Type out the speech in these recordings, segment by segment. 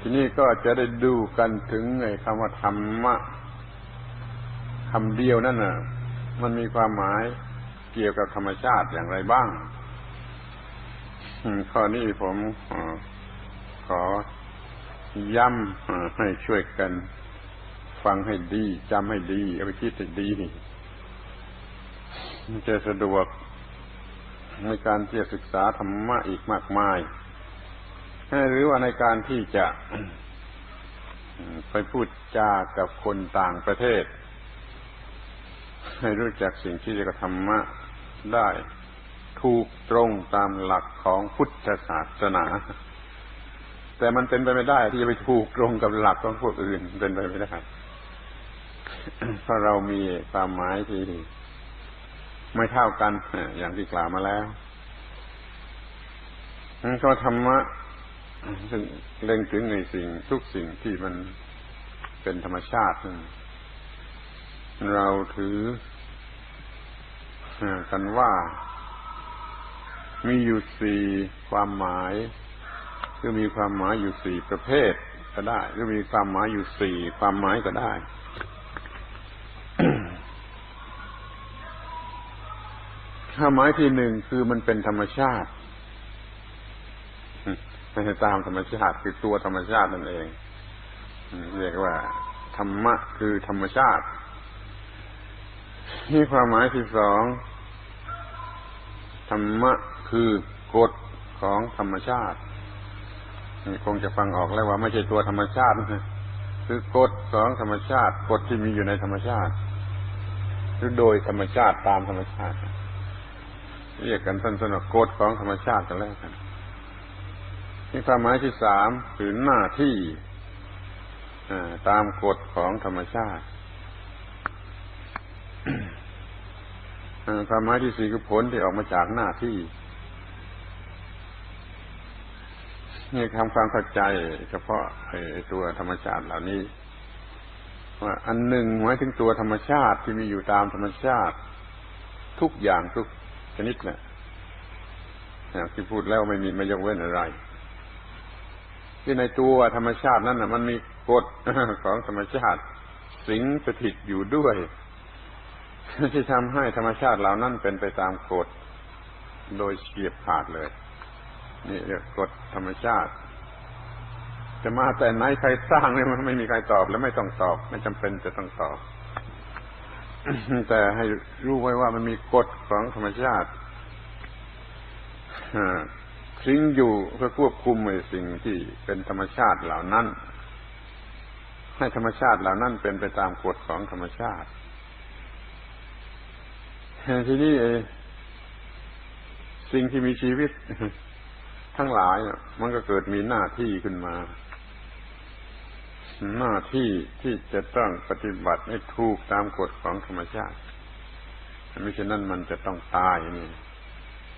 ทีนี้ก็จะได้ดูกันถึงไอ้คำว่าธรรมะคำเดียวนั่นน่ะ มันมีความหมายเกี่ยวกับธรรมชาติอย่างไรบ้างข้อนี้ผมขอย้ำให้ช่วยกัน ฟังให้ดีจำให้ดี เอาไปคิดให้ดีจะสะดวกในการที่จะศึกษาธรรมะอีกมากมาย หรือว่าในการที่จะไปพูดจากับคนต่างประเทศ ให้รู้จักสิ่งที่เรียกธรรมะได้ถูกตรงตามหลักของพุทธศาสนา แต่มันเป็นไปไม่ได้ ที่จะไปถูกตรงกับหลักของพวกอื่นเป็นไปไม่ได้เพราะเรามีความหมายที่ไม่เท่ากันอย่างที่กล่าวมาแล้วก็ธรรมะ ซึ่งเล็งถึงในสิ่งทุกสิ่งที่มันเป็นธรรมชาติ เราถือกันว่ามีอยู่สี่ความหมายคือมีความหมายอยู่สี่ประเภทก็ได้หรือมีความหมายอยู่สี่ความหมายก็ได้ ความหมายที่หนึ่งคือมันเป็นธรรมชาติ ตามธรรมชาติคือตัวธรรมชาตินั่นเองเรียกว่า ธรรมะคือธรรมชาตินี่ความหมายที่สองธรรมะคือกฎของธรรมชาติคงจะฟังออกแล้วว่าไม่ใช่ตัวธรรมชาติคือกฎของธรรมชาติกฎที่มีอยู่ในธรรมชาติหรือโดยธรรมชาติตามธรรมชาติเรียกกันสั้นๆว่ากฎของธรรมชาติกันแล้วกัน นี่ความหมายที่สามคือหน้าที่ตามกฎของธรรมชาติความหมายที่สี่คือผลที่ออกมาจากหน้าที่นี่ทำความเข้าใจเฉพาะตัวธรรมชาติเหล่านี้ ว่าอันหนึ่งหมายถึงตัวธรรมชาติที่มีอยู่ตามธรรมชาติ ทุกอย่างทุกชนิดแหละอย่างที่พูดแล้วไม่มีไม่ยกเว้นอะไร ที่ในตัวธรรมชาตินั้นนะมันมีกฎของธรรมชาติ สิงสถิตอยู่ด้วยที่ทำให้ธรรมชาติเหล่านั้นเป็นไปตามกฎโดยเฉียบขาดเลย นี่เรียกกฎธรรมชาติ จะมาแต่ไหนใครสร้างเนี่ยมันไม่มีใครตอบและไม่ต้องตอบ ไม่จำเป็นจะต้องตอบ แต่ให้รู้ไว้ว่ามันมีกฎของธรรมชาติ ทิ้งอยู่เพื่อควบคุมในสิ่งที่เป็นธรรมชาติเหล่านั้น ให้ธรรมชาติเหล่านั้นเป็นไปตามกฎของธรรมชาติทีนี้สิ่งที่มีชีวิตทั้งหลายมันก็เกิดมีหน้าที่ขึ้นมา หน้าที่ที่จะต้องปฏิบัติให้ถูกตามกฎของธรรมชาติไม่เช่นนั้นมันจะต้องตายนี่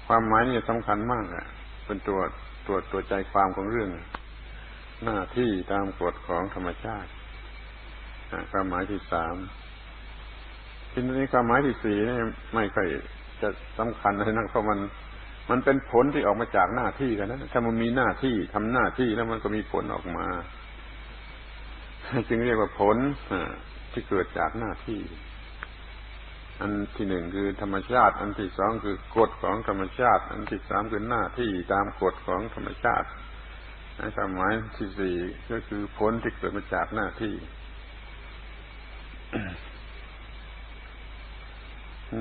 ความหมายนี่สำคัญมากอะ เป็นตัวตัวตัวใจความของเรื่อง หน้าที่ตามกฎของธรรมชาติความหมายที่สามทีนี้ความหมายที่สี่นี่ไม่ค่อยจะสำคัญเลยนะเพราะมันมันเป็นผลที่ออกมาจากหน้าที่กันนะถ้ามันมีหน้าที่ทำหน้าที่แล้วมันก็มีผลออกมา จึงเรียกว่าผลที่เกิดจากหน้าที่ อันที่หนึ่งคือธรรมชาติ อันที่สองคือกฎของธรรมชาติ อันที่สามคือหน้าที่ตามกฎของธรรมชาติความหมายที่สี่ก็คือผลที่เกิดมาจากหน้าที่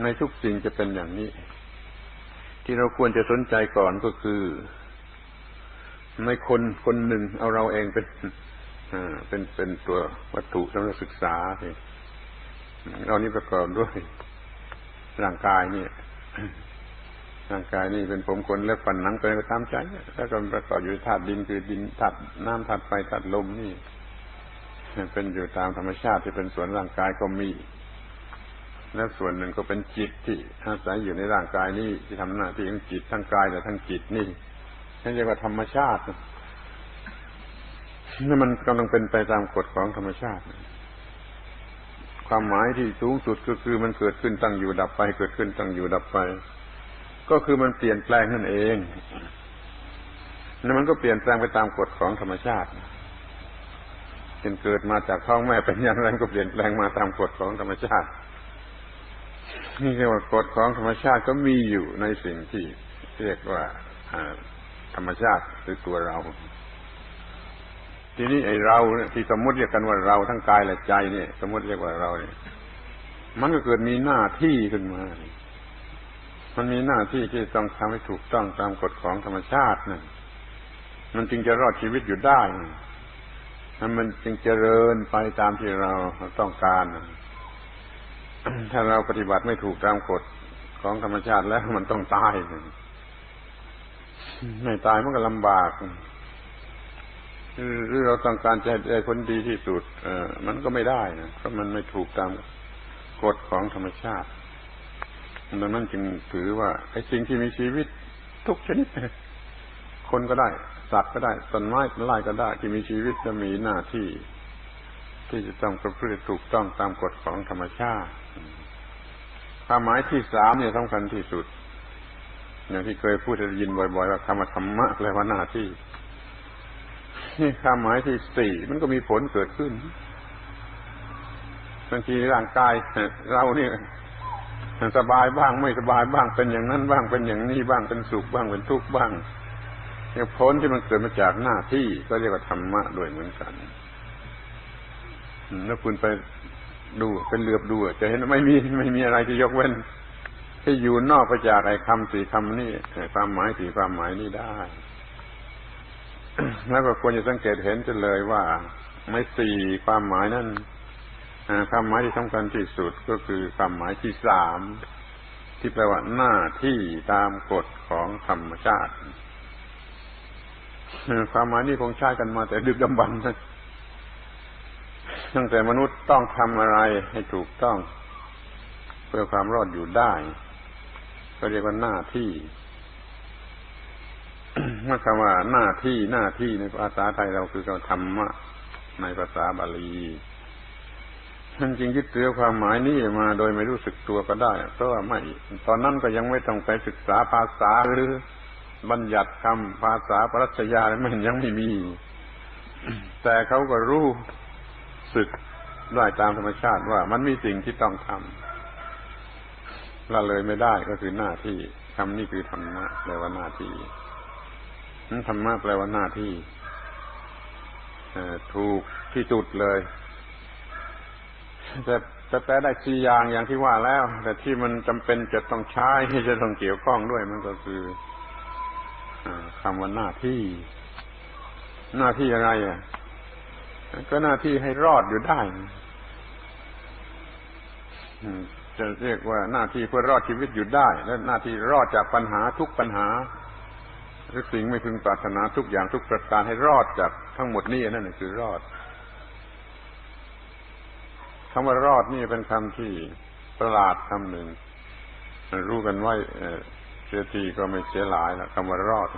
ในทุกสิ่งจะเป็นอย่างนี้ ที่เราควรจะสนใจก่อนก็คือ ในคนคนหนึ่งเอาเราเองเป็นเป็นเป็นตัววัตถุสำหรับศึกษาเเรานี่ประกอบด้วย ร่างกายนี่ร่างกายนี่เป็นผมขนเล็บฝันหนังก็ตามใจแล้วก็ประกอบอยู่ธาตุดินคือดินธาตุน้ำธาตุไฟธาตุลมนี่เป็นอยู่ตามธรรมชาติที่เป็นส่วนร่างกายก็มี และส่วนหนึ่งก็เป็นจิตที่อาศัยอยู่ในร่างกายนี้ที่ทำหน้าที่ทั้งจิตทั้งกายและทั้งจิตนี่นั่นเรียกว่าธรรมชาตินี่มันกำลังเป็นไปตามกฎของธรรมชาติ ความหมายที่สูงสุดก็คือมันเกิดขึ้นตั้งอยู่ดับไป เกิดขึ้นตั้งอยู่ดับไป ก็คือมันเปลี่ยนแปลงนั่นเองแล้วมันก็เปลี่ยนแปลงไปตามกฎของธรรมชาติเช่นเกิดมาจากท้องแม่เป็นอย่างไรก็เปลี่ยนแปลงมาตามกฎของธรรมชาติ นี่เรียกว่ากฎของธรรมชาติก็มีอยู่ในสิ่งที่เรียกว่าอ่าธรรมชาติหรือตัวเรา ทีนี้ไอ้เราเนี่ยที่สมมติเรียกกันว่าเราทั้งกายและใจเนี่ย สมมติเรียกว่าเราเนี่ย มันก็เกิดมีหน้าที่ขึ้นมา มันมีหน้าที่ที่ต้องทำให้ถูกต้องตามกฎของธรรมชาตินั่นมันจึงจะรอดชีวิตอยู่ได้นั่นมันจึงเจริญไปตามที่เราต้องการ ถ้าเราปฏิบัติไม่ถูกตามกฎของธรรมชาติแล้วมันต้องตายไม่ตายมันก็ลำบาก หรือเราต้องการจะได้ผลดีที่สุดเออมันก็ไม่ได้นะเพราะมันไม่ถูกตามกฎของธรรมชาติดังนั้นจึงถือว่าไอ้สิ่งที่มีชีวิตทุกชนิด คนก็ได้ สัตว์ก็ได้ต้นไม้ต้นไม้ก็ได้ ที่มีชีวิตจะมีหน้าที่ ที่จะต้องประพฤติถูกต้องตามกฎของธรรมชาติความหมายที่สามเนี่ยสำคัญที่สุด อย่างที่เคยพูดได้ยินบ่อย ๆ ว่าคำว่าธรรมะแปลว่าหน้าที่ นี่ความหมายที่สี่มันก็มีผลเกิดขึ้นบางทีร่างกายเราเนี่ยสบายบ้างไม่สบายบ้างเป็นอย่างนั้นบ้างเป็นอย่างนี้บ้างเป็นสุขบ้างเป็นทุกข์บ้างเนี่ยผลที่มันเกิดมาจากหน้าที่ก็เรียกว่าธรรมะด้วยเหมือนกันแล้วคุณไปดูเป็นเลือบดูจะเห็นไม่มีไม่มีอะไรที่ยกเว้น ที่อยู่นอกไปจากไอ้คำสี่คำนี้ความหมายสี่ความหมายนี้ได้ แล้วก็ควรจะสังเกตเห็นจะเลยว่าไม่สี่ความหมายนั้นความหมายที่สำคัญที่สุดก็คือความหมายที่สามที่แปลว่าหน้าที่ตามกฎของธรรมชาติความหมายนี้คงใช้กันมาแต่ดึกดำบรรพ์ตั้งแต่มนุษย์ต้องทำอะไรให้ถูกต้อง เพื่อความรอดอยู่ได้ ก็เรียกว่าหน้าที่ มื่อคำว่าหน้าที่หน้าที่ในภาษาไทยเราคือคำธรรมะในภาษาบาลีท่านจริงยึดถือความหมายนี้มาโดยไม่รู้สึกตัวก็ได้ เพราะว่าไม่ ตอนนั้นก็ยังไม่ต้องไปศึกษาภาษาหรือบัญญัติคำภาษาปรัชญามันยังไม่มี แต่เขาก็รู้สึกได้ตามธรรมชาติว่ามันมีสิ่งที่ต้องทำละเลยไม่ได้ก็คือหน้าที่คำนี้คือธรรมะแปลว่าหน้าที่ ธรรมะแปลว่าหน้าที่ถูกที่จุดเลย แต่จะแปลได้สี่อย่างอย่างที่ว่าแล้ว แต่ที่มันจำเป็นจะต้องใช้จะต้องเกี่ยวข้องด้วย มันก็คือคำว่าหน้าที่ หน้าที่อะไรอะก็หน้าที่ให้รอดอยู่ได้จะเรียกว่าหน้าที่เพื่อรอดชีวิตอยู่ได้ และหน้าที่รอดจากปัญหาทุกปัญหา หรือสิ่งไม่พึงปรารถนาทุกอย่างทุกประการให้รอดจากทั้งหมดนี้นั่นคือรอดคำว่ารอดนี่เป็นคำที่ประหลาดคำหนึ่งรู้กันว่าเสียทีก็ไม่เสียหลายแล้วคำว่ารอด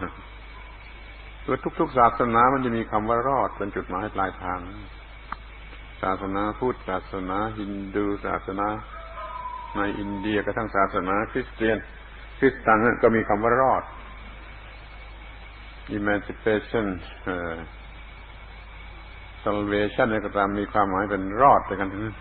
คือทุก ๆ ศาสนามันจะมีคำว่ารอดเป็นจุดหมายปลายทาง ศาสนาพุทธศาสนาฮินดูศาสนา ในอินเดียกระทั่งศาสนาคริสเตียนคริสตันก็มีคำว่ารอด emancipation salvation อะไรก็ตามมีความหมายเป็นรอดไปกันทั้งนั้น